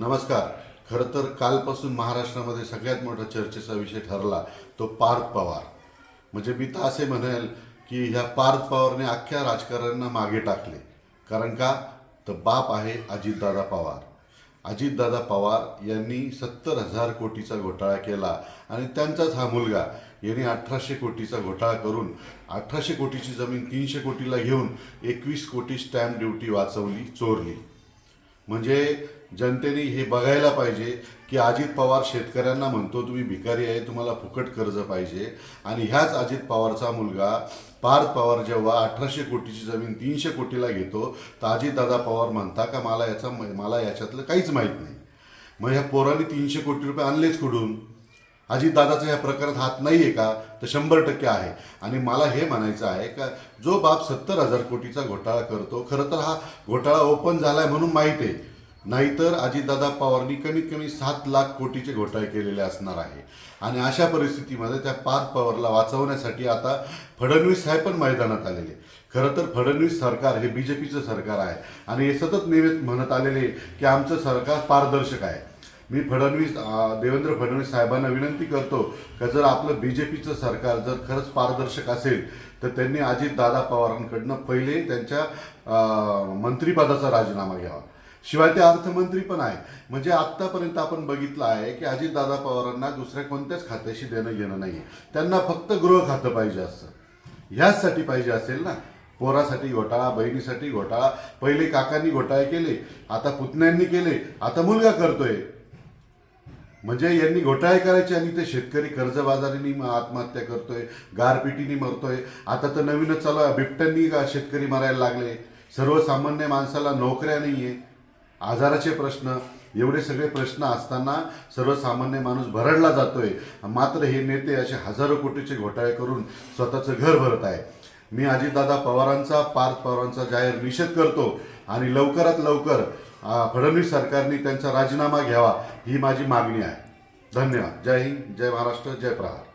नमस्कार. खरं तर कालपासून महाराष्ट्रामध्ये सगळ्यात मोठा चर्चेचा विषय ठरला तो पार्थ पवार. म्हणजे मी तर असे म्हणेल की ह्या पार्थ पवारने अख्ख्या राजकारण्यांना मागे टाकले. कारण का? तर बाप आहे अजितदादा पवार. अजितदादा पवार यांनी सत्तर हजार कोटीचा घोटाळा केला आणि त्यांचाच हा मुलगा यांनी अठराशे कोटीचा घोटाळा करून अठराशे कोटीची जमीन तीनशे कोटीला घेऊन एकवीस कोटी स्टॅम्प ड्युटी वाचवली चोरली. म्हणजे जनतेने हे बघायला पाहिजे की अजित पवार शेतकऱ्यांना म्हणतो तुम्ही भिकारी आहे तुम्हाला फुकट कर्ज पाहिजे. आणि ह्याच अजित पवारचा मुलगा पार्थ पवार जेव्हा अठराशे कोटीची जमीन तीनशे कोटीला घेतो तर अजितदादा पवार म्हणता का मला याचा मला याच्यातलं काहीच माहीत नाही. मग ह्या पोरांनी तीनशे कोटी रुपये आणलेच कुठून? अजितदादाचा ह्या प्रकारात हात नाही आहे का? तर शंभर टक्के आहे. आणि मला हे म्हणायचं आहे का जो बाप सत्तर हजार कोटीचा घोटाळा करतो खरं तर हा घोटाळा ओपन झाला आहे म्हणून माहीत आहे. नाहीतर अजितदादा पवारनी कमीत कमी सात लाख कोटीचे घोटाळे केलेले असणार आहे. आणि अशा परिस्थितीमध्ये त्या पार्थ पवारला वाचवण्यासाठी आता फडणवीस साहेब पण मैदानात आलेले. खरं तर फडणवीस सरकार हे बी जे पीचं सरकार आहे. आणि हे सतत नेहमीच म्हणत आलेले की आमचं सरकार पारदर्शक आहे. मी फडणवीस देवेंद्र फडणवीस साहेबांना विनंती करतो का जर आपलं बी जे पीचं सरकार जर खरंच पारदर्शक असेल तर त्यांनी अजितदादा पवारांकडनं पहिले त्यांच्या मंत्रिपदाचा राजीनामा घ्यावा. शिवाय ते अर्थमंत्री पण आहे म्हणजे आत्तापर्यंत आपण बघितलं आहे की अजितदादा पवारांना दुसऱ्या कोणत्याच खात्याशी देणं घेणं नाही त्यांना फक्त गृह खातं पाहिजे असतं. ह्याचसाठी पाहिजे असेल ना. पोरासाठी घोटाळा बहिणीसाठी घोटाळा. पहिले काकांनी घोटाळे केले आता पुतण्यांनी केले आता मुलगा करतोय. म्हणजे यांनी घोटाळे करायचे आणि ते शेतकरी कर्जबाजारीनी आत्महत्या करतोय गारपिटीनी मरतोय. आता तर नवीनच चालू आहे. बिबट्यांनी का शेतकरी मरायला लागले? सर्वसामान्य माणसाला नोकऱ्या नाही आहे आजाराचे प्रश्न एवढे सगळे प्रश्न असताना सर्वसामान्य माणूस भरडला जातोय. मात्र हे नेते असे हजारो कोटीचे घोटाळे करून स्वतःचं घर भरत आहे. मी अजितदादा पवारांचा पार्थ पवारांचा जाहीर निषेध करतो आणि लवकरात लवकर फडणवीस सरकारने त्यांचा राजीनामा घ्यावा ही माझी मागणी आहे. धन्यवाद. जय हिंद जय महाराष्ट्र जय प्रहार.